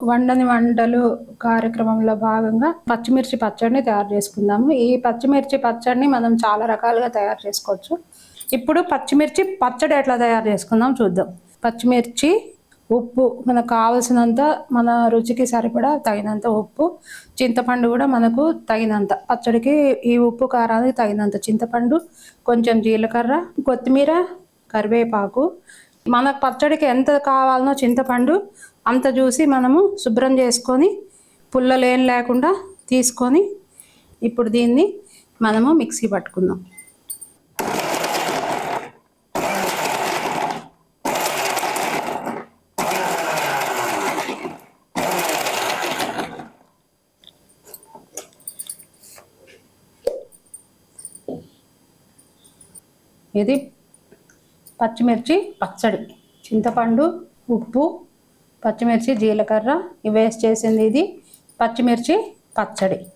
వండని వంటలు కార్యక్రమంలో భాగంగా పచ్చిమిర్చి పచ్చడిని తయారు చేసుకుందాము. ఈ పచ్చిమిర్చి పచ్చడిని మనం చాలా రకాలుగా తయారు చేసుకోవచ్చు. ఇప్పుడు పచ్చిమిర్చి పచ్చడి ఎట్లా తయారు చేసుకుందాం చూద్దాం. పచ్చిమిర్చి ఉప్పు మనకు కావలసినంత మన రుచికి సరిపడా తగినంత ఉప్పు చింతపండు కూడా మనకు తగినంత. పచ్చడికి ఈ ఉప్పు కారానికి తగినంత చింతపండు కొంచెం జీలకర్ర కొత్తిమీర కరివేపాకు మనకు పచ్చడికి ఎంత కావాలనో చింతపండు అంత చూసి మనము శుభ్రం చేసుకొని పుల్లలేం లేకుండా తీసుకొని ఇప్పుడు దీన్ని మనము మిక్సీ పట్టుకుందాం. ఇది పచ్చిమిర్చి పచ్చడి. చింతపండు ఉప్పు పచ్చిమిర్చి జీలకర్ర. ఇవి చేసింది ఇది. పచ్చిమిర్చి పచ్చడి.